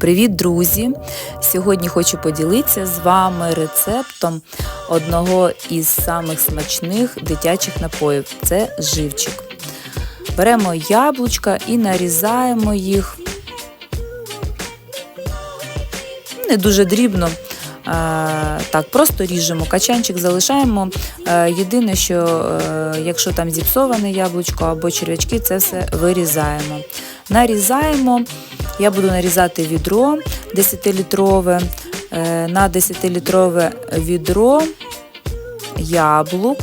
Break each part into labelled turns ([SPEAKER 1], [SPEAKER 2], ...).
[SPEAKER 1] Привіт, друзі! Сьогодні хочу поділитися з вами рецептом одного із самих смачних дитячих напоїв це живчик. Беремо яблучка і нарізаємо їх не дуже дрібно. Так, просто ріжемо, качанчик залишаємо. Єдине, що якщо там зіпсоване яблучко або черв'ячки, це все вирізаємо. Нарізаємо. Я буду нарізати відро 10-літрове. На 10-літрове відро яблук.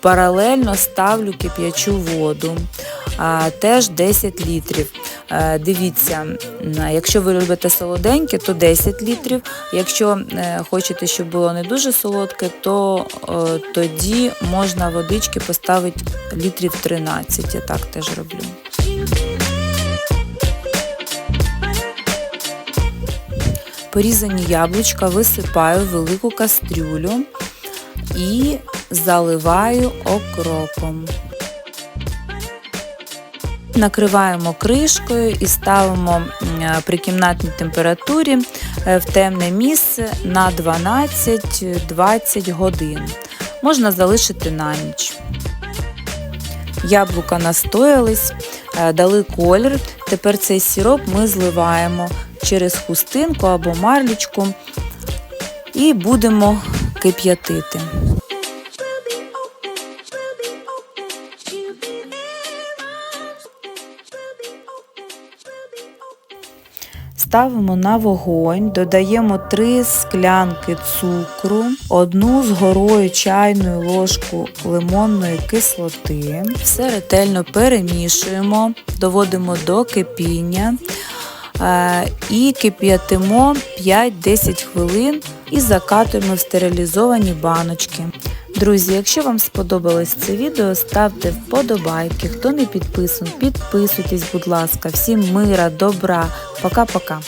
[SPEAKER 1] Паралельно ставлю кип'ячу воду, теж 10 літрів. Дивіться, якщо ви любите солоденьке, то 10 літрів. Якщо хочете, щоб було не дуже солодке, то тоді можна водички поставити літрів 13. Я так теж роблю. Порізані яблучка висипаю в велику кастрюлю і заливаю окропом. Накриваємо кришкою і ставимо при кімнатній температурі в темне місце на 12-20 годин. Можна залишити на ніч. Яблука настоялись, дали колір. Тепер цей сироп ми зливаємо через хустинку або марлічку і будемо кип'ятити. Ставимо на вогонь, додаємо 3 склянки цукру, одну з горою чайну ложку лимонної кислоти. Все ретельно перемішуємо, доводимо до кипіння і кип'ятимо 5-10 хвилин і закатуємо в стерилізовані баночки. Друзі, якщо вам сподобалось це відео, ставте вподобайки. Хто не підписаний, підписуйтесь, будь ласка. Всім мира, добра. Пока-пока.